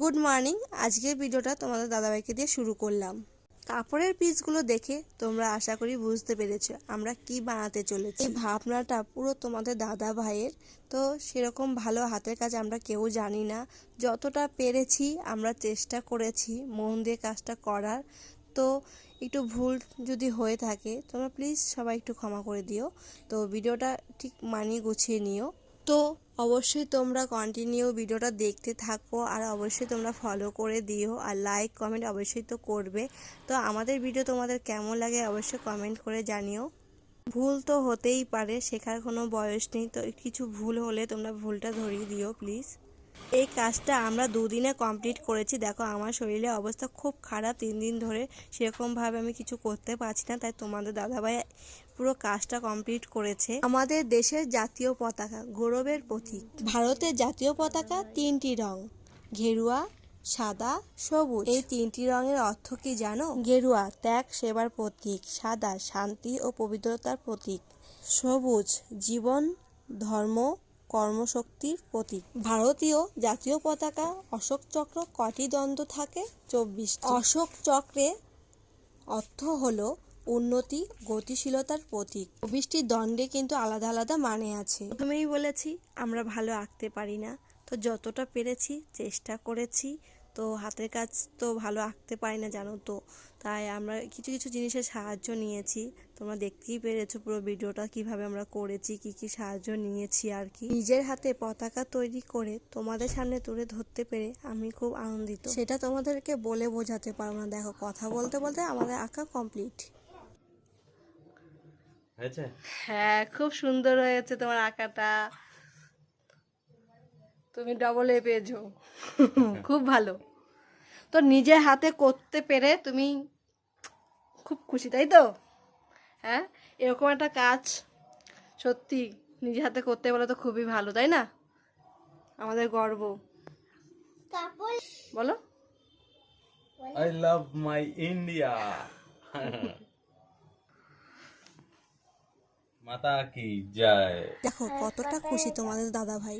Good morning আজকের ভিডিওটা তোমাদের দাদাভাইকে দিয়ে শুরু করলাম। কাপড়ের পিসগুলো দেখে তোমরা আশা করি বুঝতে পেরেছ আমরা কি বানাতে চলেছি। এই ভাবনাটা পুরো তোমাদের দাদা ভাইয়ের তো সেরকম ভালো হাতের কাজ আমরা কেউ জানি না। যতটা পেরেছি আমরা চেষ্টা করেছি মন দিয়ে কাজটা করার। তো একটু ভুল যদি হয়ে থাকে তোমরা প্লিজ সবাই একটু ক্ষমা করে দিও। তো ভিডিওটা ঠিক মানিয়ে গুছিয়ে নিও। তো অবশ্যই তোমরা কন্টিনিউ ভিডিওটা দেখতে থাকো আর অবশ্যই তোমরা ফলো করে দিও আর লাইক কমেন্ট অবশ্যই তো করবে। তো আমাদের ভিডিও তোমাদের কেমন লাগে অবশ্যই কমেন্ট করে জানিও। ভুল তো হতেই পারে, শেখার কোনো বয়স নেই, তো কিছু ভুল হলে তোমরা ভুলটা ধরিয়ে দিও প্লিজ এই কাজটা আমরা দুদিনে কমপ্লিট করেছি। দেখো, আমার শরীরের অবস্থা খুব খারাপ। তিন দিন ধরে সেরকমভাবে আমি কিছু করতে পারছি না, তাই তোমাদের দাদাভাই পুরো কাজটা কমপ্লিট করেছে। আমাদের দেশের জাতীয় পতাকা, গৌরবের প্রতীক। ভারতের জাতীয় পতাকা তিনটি রং, ঘেরুয়া, সাদা, সবুজ। এই তিনটি রঙের অর্থ কি জানো? গেরুয়া ত্যাগ, সেবার প্রতীক। সাদা, শান্তি ও পবিত্রতার প্রতীক। সবুজ, জীবন, ধর্ম কর্মশক্তির প্রতীক। ভারতীয় জাতীয় পতাকা অশোক চক্র কটি দ্বন্দ্ব থাকে? চব্বিশ অশোক চক্রে অর্থ হল উন্নতি, গতিশীলতার প্রতীক। চব্বিশটি দণ্ডে কিন্তু আলাদা আলাদা মানে আছে। প্রথমেই বলেছি, আমরা ভালো আঁকতে পারি না। তো যতটা পেরেছি, চেষ্টা করেছি তো হাতের কাজ তো ভালো আঁকতে পারি না জানো তো। তাই আমরা কিছু কিছু জিনিসের সাহায্য নিয়েছি। তোমরা দেখতেই পেরেছ পুরো ভিডিওটা কীভাবে আমরা করেছি কি কি সাহায্য নিয়েছি আর কি। নিজের হাতে পতাকা তৈরি করে তোমাদের সামনে তুলে ধরতে পেরে আমি খুব আনন্দিত। সেটা তোমাদেরকে বলে বোঝাতে পারব না। দেখো কথা বলতে বলতে আমাদের আঁকা কমপ্লিট হ্যাঁ খুব সুন্দর হয়েছে তোমার আঁকাটা। তুমি ডবল এ পেয়েছ। খুব ভালো। তো নিজের হাতে করতে পেরে তুমি খুব খুশি তাই তো? হ্যাঁ এরকম একটা কাজ সত্যি নিজের হাতে করতে বলে তো খুবই ভালো তাই না? আমাদের গর্ব। বলো। আই লাভ মাই ইন্ডিয়া মাতা কি জয়। দেখো কতটা খুশি তোমাদের দাদা ভাই